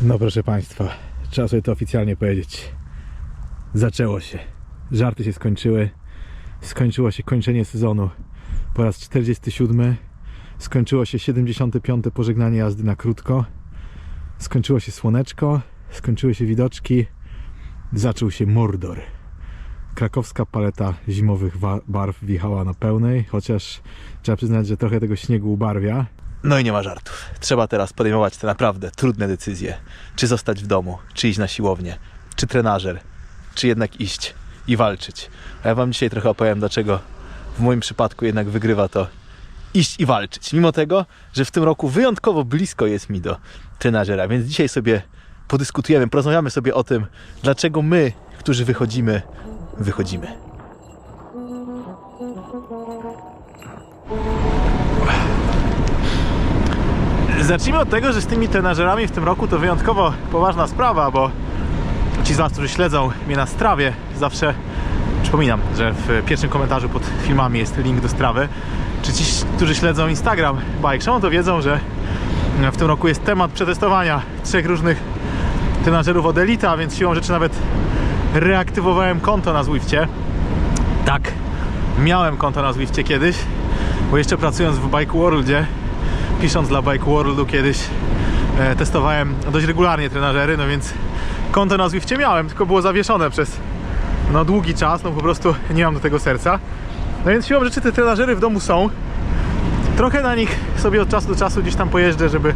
No proszę Państwa, trzeba sobie to oficjalnie powiedzieć. Zaczęło się. Żarty się skończyły. Skończyło się kończenie sezonu po raz 47. Skończyło się 75. pożegnanie jazdy na krótko. Skończyło się słoneczko, skończyły się widoczki. Zaczął się Mordor. Krakowska paleta zimowych barw wjechała na pełnej, chociaż trzeba przyznać, że trochę tego śniegu ubarwia. No i nie ma żartów. Trzeba teraz podejmować te naprawdę trudne decyzje. Czy zostać w domu, czy iść na siłownię, czy trenażer, czy jednak iść i walczyć. A ja wam dzisiaj trochę opowiem, dlaczego w moim przypadku jednak wygrywa to iść i walczyć. Mimo tego, że w tym roku wyjątkowo blisko jest mi do trenażera, więc dzisiaj sobie podyskutujemy, porozmawiamy sobie o tym, dlaczego my, którzy wychodzimy, wychodzimy. Zacznijmy od tego, że z tymi trenażerami w tym roku to wyjątkowo poważna sprawa, bo ci z Was, którzy śledzą mnie na strawie, zawsze przypominam, że w pierwszym komentarzu pod filmami jest link do strawy. Czy ci, którzy śledzą Instagram Bike Show, to wiedzą, że w tym roku jest temat przetestowania trzech różnych trenażerów od Elita, więc siłą rzeczy nawet reaktywowałem konto na Zwifcie. Tak, miałem konto na Zwifcie kiedyś, bo jeszcze pracując w Bike Worldzie, pisząc dla Bike Worldu kiedyś e, testowałem dość regularnie trenażery, no więc konto na Zwifcie miałem, tylko było zawieszone przez no, długi czas, no po prostu nie mam do tego serca. No więc siłą rzeczy te trenażery w domu są. Trochę na nich sobie od czasu do czasu gdzieś tam pojeżdżę, żeby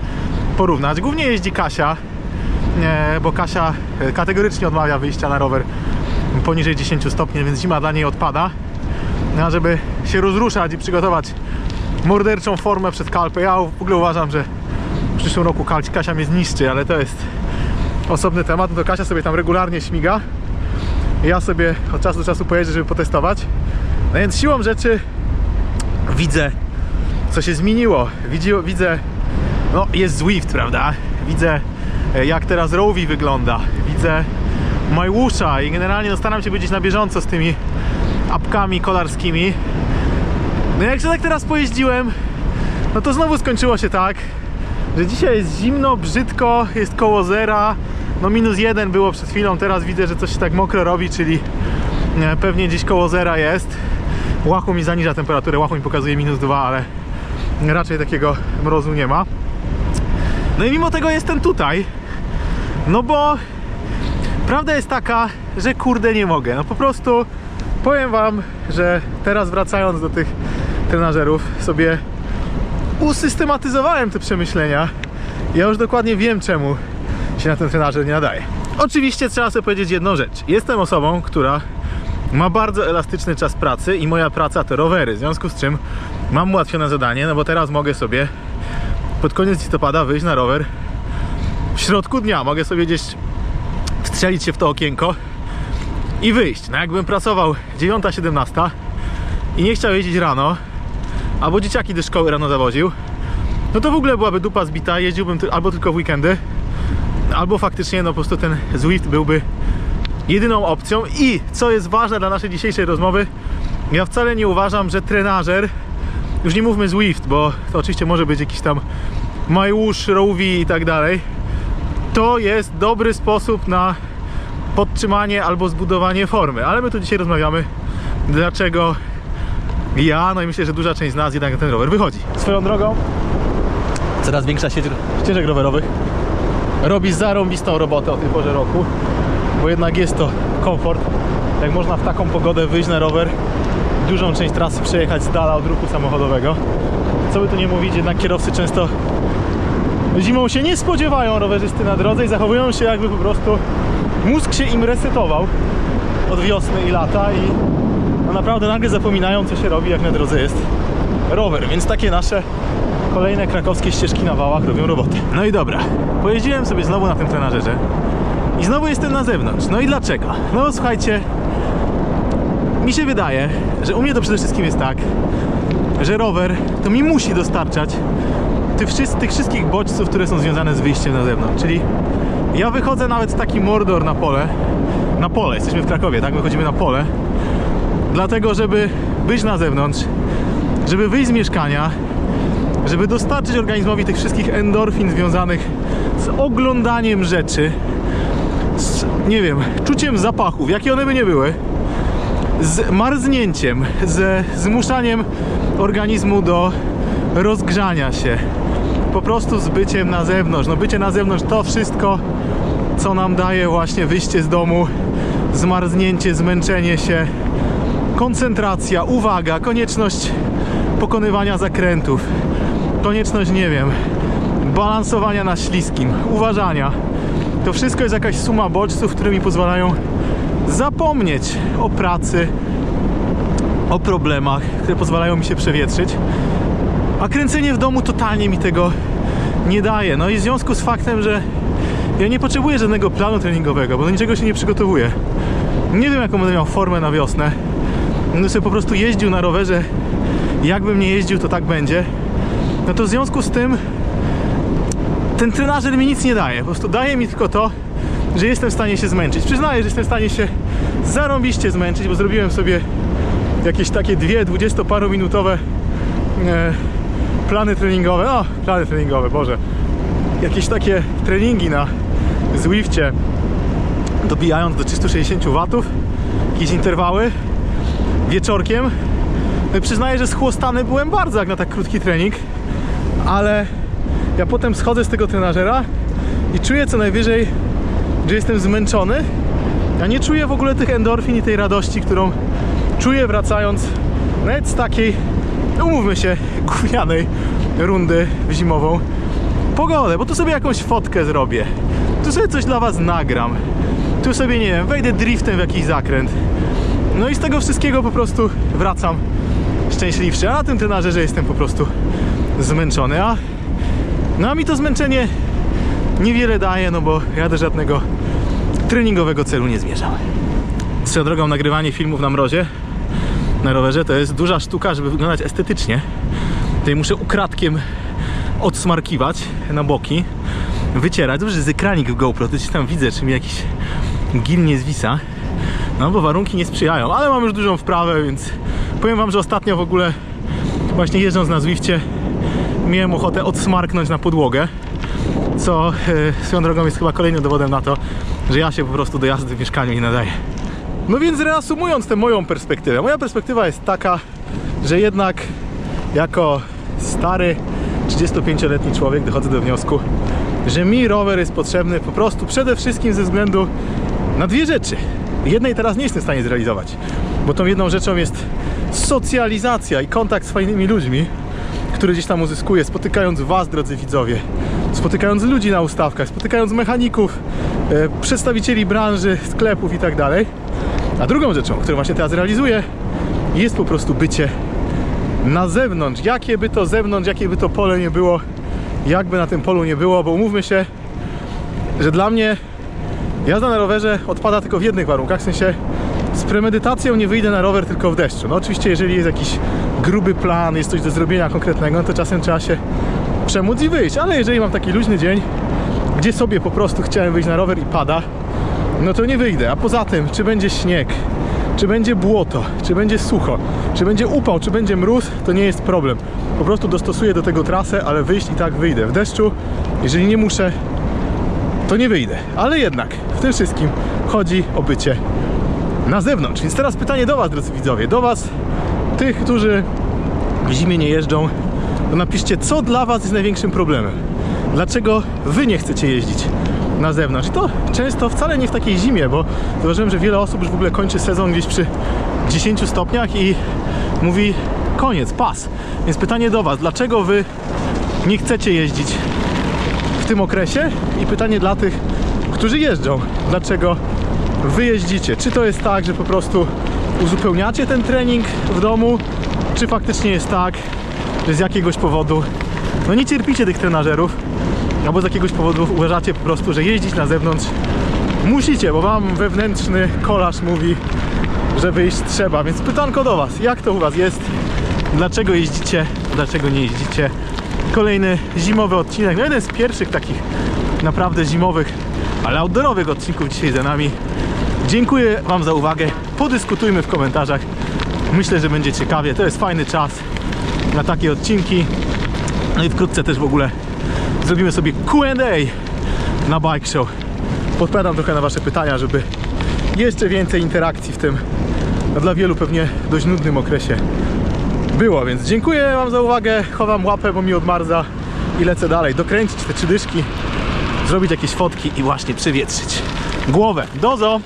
porównać. Głównie jeździ Kasia, e, bo Kasia e, kategorycznie odmawia wyjścia na rower poniżej 10 stopni, więc zima dla niej odpada. No, a żeby się rozruszać i przygotować morderczą formę przed Kalpę. Ja w ogóle uważam, że w przyszłym roku Kasia mnie zniszczy, ale to jest osobny temat. No to Kasia sobie tam regularnie śmiga. Ja sobie od czasu do czasu pojeżdżę, żeby potestować. No więc siłą rzeczy widzę, co się zmieniło. Widzi, widzę, no jest Zwift, prawda? Widzę, e, jak teraz Rovi wygląda. Widzę Majłusza i generalnie no, staram się być na bieżąco z tymi apkami kolarskimi. No jak się tak teraz pojeździłem, no to znowu skończyło się tak, że dzisiaj jest zimno, brzydko, jest koło zera, no minus jeden było przed chwilą, teraz widzę, że coś się tak mokro robi, czyli e, pewnie gdzieś koło zera jest. Łachu mi zaniża temperaturę, łachu mi pokazuje minus dwa, ale raczej takiego mrozu nie ma. No i mimo tego jestem tutaj, no bo prawda jest taka, że kurde nie mogę, no po prostu powiem wam, że teraz wracając do tych trenażerów sobie usystematyzowałem te przemyślenia. Ja już dokładnie wiem czemu się na ten trenażer nie nadaje. Oczywiście trzeba sobie powiedzieć jedną rzecz. Jestem osobą, która ma bardzo elastyczny czas pracy i moja praca to rowery, w związku z czym mam ułatwione zadanie, no bo teraz mogę sobie pod koniec listopada wyjść na rower w środku dnia. Mogę sobie gdzieś wstrzelić się w to okienko i wyjść. No jakbym pracował 9-17 i nie chciał jeździć rano, albo dzieciaki do szkoły rano zawoził, no to w ogóle byłaby dupa zbita, jeździłbym albo tylko w weekendy, albo faktycznie no po prostu ten Zwift byłby jedyną opcją i co jest ważne dla naszej dzisiejszej rozmowy, ja wcale nie uważam, że trenażer, już nie mówmy Zwift, bo to oczywiście może być jakiś tam Majłusz, Rowi i tak dalej, to jest dobry sposób na podtrzymanie albo zbudowanie formy. Ale my tu dzisiaj rozmawiamy, dlaczego ja, no i myślę, że duża część z nas jednak na ten rower wychodzi. Swoją drogą, coraz większa sieć ścieżek rowerowych robi zarąbistą robotę o tej porze roku, bo jednak jest to komfort. Jak można w taką pogodę wyjść na rower, dużą część trasy przejechać z dala od ruchu samochodowego. Co by tu nie mówić, jednak kierowcy często Zimą się nie spodziewają rowerzysty na drodze i zachowują się jakby po prostu mózg się im resetował od wiosny i lata i no naprawdę nagle zapominają co się robi jak na drodze jest rower, więc takie nasze kolejne krakowskie ścieżki na wałach robią robotę. No i dobra, pojeździłem sobie znowu na tym trenażerze i znowu jestem na zewnątrz. No i dlaczego? No słuchajcie, mi się wydaje, że u mnie to przede wszystkim jest tak, że rower to mi musi dostarczać tych, tych wszystkich bodźców, które są związane z wyjściem na zewnątrz. Czyli ja wychodzę nawet taki mordor na pole. Na pole, jesteśmy w Krakowie, tak? Wychodzimy na pole. Dlatego, żeby być na zewnątrz, żeby wyjść z mieszkania, żeby dostarczyć organizmowi tych wszystkich endorfin związanych z oglądaniem rzeczy, z, nie wiem, czuciem zapachów, jakie one by nie były, z marznięciem, ze zmuszaniem organizmu do rozgrzania się. Po prostu z byciem na zewnątrz. No bycie na zewnątrz to wszystko, co nam daje właśnie wyjście z domu, zmarznięcie, zmęczenie się, koncentracja, uwaga, konieczność pokonywania zakrętów, konieczność, nie wiem, balansowania na śliskim, uważania. To wszystko jest jakaś suma bodźców, które mi pozwalają zapomnieć o pracy, o problemach, które pozwalają mi się przewietrzyć. A kręcenie w domu totalnie mi tego nie daje. No i w związku z faktem, że ja nie potrzebuję żadnego planu treningowego, bo do niczego się nie przygotowuję. Nie wiem, jaką będę miał formę na wiosnę. Będę sobie po prostu jeździł na rowerze. Jakbym nie jeździł, to tak będzie. No to w związku z tym ten trenażer mi nic nie daje. Po prostu daje mi tylko to, że jestem w stanie się zmęczyć. Przyznaję, że jestem w stanie się zarąbiście zmęczyć, bo zrobiłem sobie jakieś takie dwie dwudziestoparominutowe e, plany treningowe. O, plany treningowe, Boże. Jakieś takie treningi na Zwifcie, dobijając do 360 watów, jakieś interwały wieczorkiem. No przyznaję, że schłostany byłem bardzo jak na tak krótki trening, ale ja potem schodzę z tego trenażera i czuję co najwyżej, że jestem zmęczony. Ja nie czuję w ogóle tych endorfin i tej radości, którą czuję wracając nawet z takiej, umówmy się, gównianej rundy w zimową pogodę, bo tu sobie jakąś fotkę zrobię, tu sobie coś dla Was nagram, tu sobie, nie wiem, wejdę driftem w jakiś zakręt. No i z tego wszystkiego po prostu wracam szczęśliwszy, a na tym trenażerze jestem po prostu zmęczony, a no a mi to zmęczenie niewiele daje, no bo ja do żadnego treningowego celu nie zmierzam. Swoją drogą nagrywanie filmów na mrozie na rowerze to jest duża sztuka, żeby wyglądać estetycznie. Tutaj muszę ukradkiem odsmarkiwać na boki, wycierać. Dobrze, że jest ekranik w GoPro, to się tam widzę, czy mi jakiś gil nie zwisa. No bo warunki nie sprzyjają, ale mam już dużą wprawę, więc powiem wam, że ostatnio w ogóle właśnie jeżdżąc na Zwifcie miałem ochotę odsmarknąć na podłogę co e, swoją drogą jest chyba kolejnym dowodem na to, że ja się po prostu do jazdy w mieszkaniu nie nadaję. No więc reasumując tę moją perspektywę, moja perspektywa jest taka, że jednak jako stary 35-letni człowiek dochodzę do wniosku, że mi rower jest potrzebny po prostu przede wszystkim ze względu na dwie rzeczy. Jednej teraz nie jestem w stanie zrealizować, bo tą jedną rzeczą jest socjalizacja i kontakt z fajnymi ludźmi, który gdzieś tam uzyskuję, spotykając Was, drodzy widzowie, spotykając ludzi na ustawkach, spotykając mechaników, e, przedstawicieli branży, sklepów i tak dalej. A drugą rzeczą, którą właśnie teraz realizuję, jest po prostu bycie na zewnątrz. Jakie by to zewnątrz, jakie by to pole nie było, jakby na tym polu nie było, bo umówmy się, że dla mnie jazda na rowerze odpada tylko w jednych warunkach, w sensie z premedytacją nie wyjdę na rower tylko w deszczu. No oczywiście, jeżeli jest jakiś gruby plan, jest coś do zrobienia konkretnego, to czasem trzeba się przemóc i wyjść, ale jeżeli mam taki luźny dzień, gdzie sobie po prostu chciałem wyjść na rower i pada, no to nie wyjdę. A poza tym, czy będzie śnieg, czy będzie błoto, czy będzie sucho, czy będzie upał, czy będzie mróz, to nie jest problem. Po prostu dostosuję do tego trasę, ale wyjść i tak wyjdę. W deszczu, jeżeli nie muszę, to nie wyjdę. Ale jednak w tym wszystkim chodzi o bycie na zewnątrz. Więc teraz pytanie do Was, drodzy widzowie, do Was, tych, którzy w zimie nie jeżdżą, to napiszcie, co dla Was jest największym problemem. Dlaczego Wy nie chcecie jeździć na zewnątrz? I to często wcale nie w takiej zimie, bo zauważyłem, że wiele osób już w ogóle kończy sezon gdzieś przy 10 stopniach i mówi koniec, pas. Więc pytanie do Was, dlaczego Wy nie chcecie jeździć tym okresie? I pytanie dla tych, którzy jeżdżą, dlaczego Wy jeździcie? Czy to jest tak, że po prostu uzupełniacie ten trening w domu, czy faktycznie jest tak, że z jakiegoś powodu no nie cierpicie tych trenażerów, albo z jakiegoś powodu uważacie po prostu, że jeździć na zewnątrz musicie, bo wam wewnętrzny kolarz mówi, że wyjść trzeba. Więc pytanko do Was, jak to u Was jest? Dlaczego jeździcie? Dlaczego nie jeździcie? Kolejny zimowy odcinek, no jeden z pierwszych takich naprawdę zimowych, ale outdoorowych odcinków dzisiaj za nami. Dziękuję Wam za uwagę. Podyskutujmy w komentarzach. Myślę, że będzie ciekawie. To jest fajny czas na takie odcinki. No i wkrótce też w ogóle zrobimy sobie Q&A na Bike Show. Podpowiadam trochę na Wasze pytania, żeby jeszcze więcej interakcji w tym dla wielu pewnie dość nudnym okresie było, więc dziękuję Wam za uwagę, chowam łapę, bo mi odmarza i lecę dalej, dokręcić te trzy dyszki, zrobić jakieś fotki i właśnie przywietrzyć głowę. Dozo!